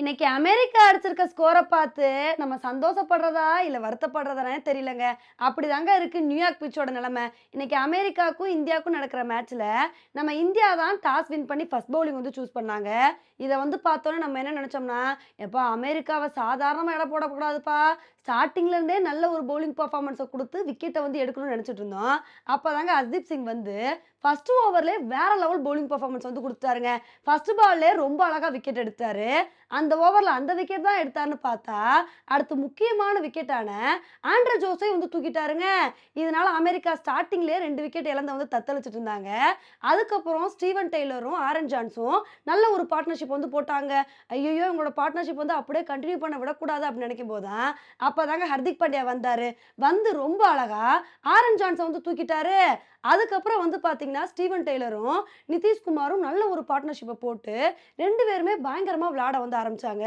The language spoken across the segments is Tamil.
இன்னைக்கு அமெரிக்கா அடிச்சிருக்க ஸ்கோரை பார்த்து நம்ம சந்தோஷப்படுறதா இல்லை வருத்தப்படுறதானே தெரியலங்க. அப்படிதாங்க இருக்கு நியூயார்க் பிச்சோட நிலைமை. இன்னைக்கு அமெரிக்காவுக்கும் இந்தியாவுக்கும் நடக்கிற மேட்ச்ல நம்ம இந்தியா தான் டாஸ் வின் பண்ணி ஃபர்ஸ்ட் பவுலிங் வந்து சூஸ் பண்ணாங்க. இதை வந்து பார்த்தோன்னே நம்ம என்ன நினைச்சோம்னா எப்பா அமெரிக்காவை சாதாரணமாக இட போடக்கூடாதுப்பா. ஸ்டார்டிங்லேருந்தே நல்ல ஒரு பவுலிங் பர்ஃபார்மன்ஸை கொடுத்து விக்கெட்டை வந்து எடுக்கணும்னு நினச்சிட்டு இருந்தோம். அப்போதாங்க அஸ்தீப் சிங் வந்து ஃபஸ்ட்டு ஓவர்லேயே வேற லெவல் பவுலிங் பர்ஃபார்மன்ஸ் வந்து கொடுத்தாருங்க ஃபர்ஸ்ட் பால்லே ரொம்ப அழகாக விக்கெட் எடுத்தாரு. அந்த ஓவரில் அந்த விக்கெட் தான் எடுத்தாருன்னு பார்த்தா அடுத்து முக்கியமான விக்கெட்டான ஆண்ட்ர ஜோஸை வந்து தூக்கிட்டாருங்க. இதனால அமெரிக்கா ஸ்டார்டிங்லேயே ரெண்டு விக்கெட் இழந்த வந்து தத்தளிச்சிட்டு இருந்தாங்க. அதுக்கப்புறம் ஸ்டீவன் டெய்லரும் ஆரன் ஜான்ஸும் நல்ல ஒரு பார்ட்னர்ஷிப் வந்து போட்டாங்க. ஐயோ இவங்களோட பார்ட்னர்ஷிப் வந்து அப்படியே கண்டினியூ பண்ண விடக்கூடாது அப்படின்னு நினைக்கும் போது தான் அப்போ தாங்க ஹர்திக் பாண்டியா வந்தார். வந்து ரொம்ப அழகா ஆரன் ஜான்ஸை வந்து தூக்கிட்டாரு. அதுக்கப்புறம் வந்து பார்த்தீங்கன்னா ஸ்டீவன் டெய்லரும் நிதிஷ்குமாரும் நல்ல ஒரு பார்ட்னர்ஷிப்பை போட்டு ரெண்டு பேருமே பயங்கரமாக விளையாட வந்தார் ஆரம்பிச்சாங்க.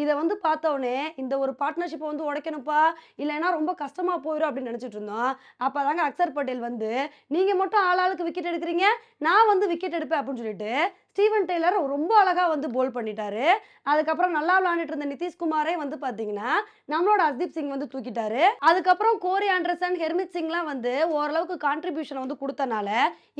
இதை வந்து பார்த்தோன்னே இந்த ஒரு பார்ட்னர்ஷிப்பை வந்து உடைக்கணும்ப்பா இல்லைன்னா ரொம்ப கஷ்டமாக போயிடும் அப்படின்னு நினச்சிட்டு இருந்தோம். அப்போ தாங்க அக்சர் பட்டேல் வந்து நீங்கள் மட்டும் ஆள் ஆளுக்கு விக்கெட் எடுக்கிறீங்க நான் வந்து விக்கெட் எடுப்பேன் அப்படின்னு சொல்லிட்டு ஸ்டீவன் டெய்லர் ரொம்ப அழகாக வந்து போல் பண்ணிட்டாரு. அதுக்கப்புறம் நல்லா விளாண்டுட்டு இருந்த நிதிஷ்குமாரே வந்து பார்த்தீங்கன்னா நம்மளோட அஸ்தீப் சிங் வந்து தூக்கிட்டாரு. அதுக்கப்புறம் கோரி ஆண்டர்சன் ஹெர்மித் சிங்லாம் வந்து ஓரளவுக்கு கான்ட்ரிபியூஷன் வந்து கொடுத்தனால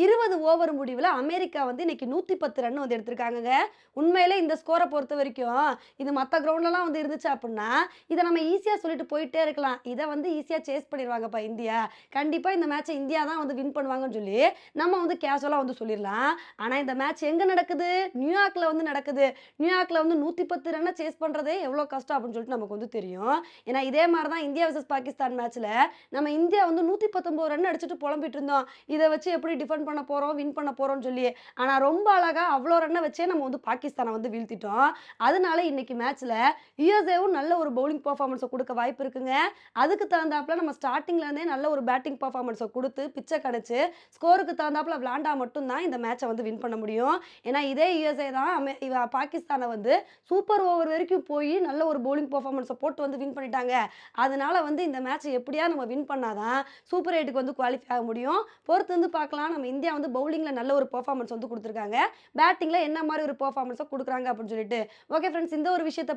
இருபது ஓவர் முடிவில் அமெரிக்கா வந்து இன்னைக்கு நூற்றி பத்து ரன் வந்து எடுத்திருக்காங்கங்க. உண்மையிலே இந்த ஸ்கோரை பொறுத்த வரைக்கும் இது மற்ற கிரவுண்ட்லலாம் வந்து இருந்துச்சு அப்படின்னா இதை நம்ம ஈஸியாக சொல்லிட்டு போயிட்டே இருக்கலாம். இதை வந்து ஈஸியாக சேஸ் பண்ணிடுவாங்கப்பா இந்தியா. கண்டிப்பாக இந்த மேட்ச்சை இந்தியா தான் வந்து வின் பண்ணுவாங்கன்னு சொல்லி நம்ம வந்து கேஷுவலாக வந்து சொல்லிடலாம் ஆனால் இந்த மேட்ச் எங்கே நடக்குது? நியூயார்க்கில் வந்து நடக்குது. நியூயார்க்கில் வந்து நூற்றி பத்து ரன்னை சேஸ் பண்ணுறதே எவ்வளோ கஷ்டம் அப்படின்னு சொல்லிட்டு நமக்கு வந்து தெரியும். ஏன்னா இதே மாதிரி தான் இந்தியா வர்சஸ் பாகிஸ்தான் மேட்ச்சில் நம்ம இந்தியா வந்து நூற்றி பத்தொம்போது ரன் அடிச்சுட்டு புலம்பிட்டு இருந்தோம். இதை வச்சு எப்படி டிஃபெண்ட் பண்ண போகிறோம் வின் பண்ண போகிறோம்னு சொல்லி. ஆனால் ரொம்ப அழகாக அவ்வளோ ரன்னை வச்சே நம்ம வந்து பாகிஸ்தானை வந்து வீழ்த்திட்டோம். அதனால இன்னைக்கு மேட்ச்சில் யுஎஸ்ஏவும் நல்ல ஒரு பவுலிங் பர்ஃபார்மன்ஸை கொடுக்க வாய்ப்பு இருக்குங்க. அதுக்கு தகுந்தாப்பில் நம்ம ஸ்டார்டிங்லேருந்தே நல்ல ஒரு பேட்டிங் பர்ஃபார்மன்ஸை கொடுத்து பிச்சை கடைச்சி ஸ்கோருக்கு தகுந்தாப்பில் விளாண்டா மட்டும்தான் இந்த மேட்சை வந்து வின் பண்ண முடியும். ஏன்னா இதே யுஎஸ்ஏ தான் அமெ இவ பாகிஸ்தானை வந்து சூப்பர் ஓவர் வரைக்கும் போய் நல்ல ஒரு பவுலிங் பர்ஃபார்மன்ஸை போட்டு வந்து வின் பண்ணிட்டாங்க. அதனால வந்து இந்த மேட்ச்சை எப்படியா நம்ம வின் பண்ணாதான் சூப்பர் எயிட்டுக்கு வந்து குவாலிஃபை ஆக முடியும். பொறுத்து வந்து பார்க்கலாம். நம்ம இந்தியா வந்து பவுலிங்கில் நல்ல ஒரு பர்ஃபார்மன்ஸ் வந்து கொடுத்துருக்காங்க. பேட்டிங்கில் என்ன மாதிரி ஒரு பர்ஃபார்மன்ஸை கொடுக்குறாங்க அப்படின்னு சொல்லிட்டு. ஓகே ஃப்ரெண்ட்ஸ் இந்த ஒரு விஷயத்தை